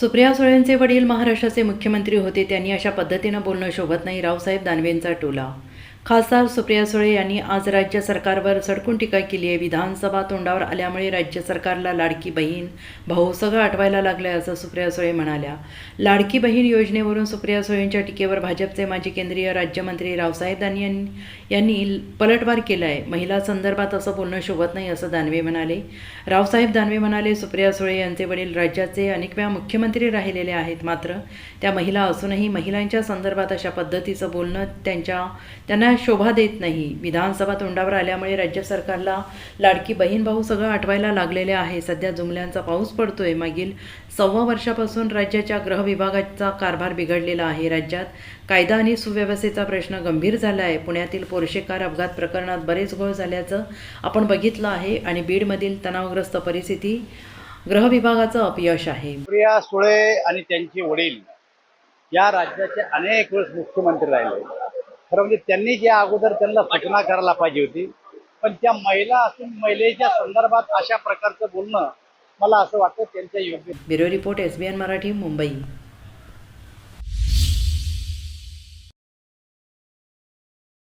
सुप्रिया सुळेंचे वडील महाराष्ट्राचे मुख्यमंत्री होते त्यांनी अशा पद्धतीनं बोलणं शोभत नाही. रावसाहेब दानवेंचा टोला खासदार सुप्रिया सुळे यांनी आज राज्य सरकारवर सडकून टीका केली आहे. विधानसभा तोंडावर आल्यामुळे राज्य सरकारला लाडकी बहीण भाऊ सगळं आठवायला लागलं आहे असं सुप्रिया सुळे म्हणाल्या. लाडकी बहीण योजनेवरून सुप्रिया सुळेंच्या टीकेवर भाजपचे माजी केंद्रीय राज्यमंत्री रावसाहेब दानवे यांनी यांनी पलटवार केला आहे महिला संदर्भात असं बोलणं शोभत नाही असं दानवे म्हणाले. रावसाहेब दानवे म्हणाले सुप्रिया सुळे यांचे वडील राज्याचे अनेक वेळा मुख्यमंत्री राहिलेले आहेत. मात्र त्या महिला असूनही महिलांच्या संदर्भात अशा पद्धतीचं बोलणं त्यांच्या त्यांना शोभा देत नाही. विधानसभा तोंडावर आल्यामुळे राज्य सरकारला लाडकी बहीण भाऊ सगळं आठवायला लागलेले आहे. सध्या जुमल्यांचा पाऊस पडतोय. मागील सव्वा वर्षापासून राज्याच्या गृह विभागाचा कारभार बिघडलेला आहे. राज्यात कायदा आणि सुव्यवस्थेचा प्रश्न गंभीर झाला आहे पुण्यातील पोरशे कार अपघात प्रकरणात बरेच घोळ झाल्याचं आपण बघितलं आहे आणि बीडमधील तणावग्रस्त परिस्थिती गृह विभागाचं अपयश आहे. प्रिया सुळे आणि त्यांचे वडील या राज्याचे अनेक वेळेस मुख्यमंत्री राहिले. खरं म्हणजे त्यांनी जे अगोदर त्यांना सूचना करायला पाहिजे होती पण त्या महिला असून महिलेच्या संदर्भात अशा प्रकारचं बोलणं मला असं वाटतं त्यांच्या योग्य bureau report S B N Marathi Mumbai.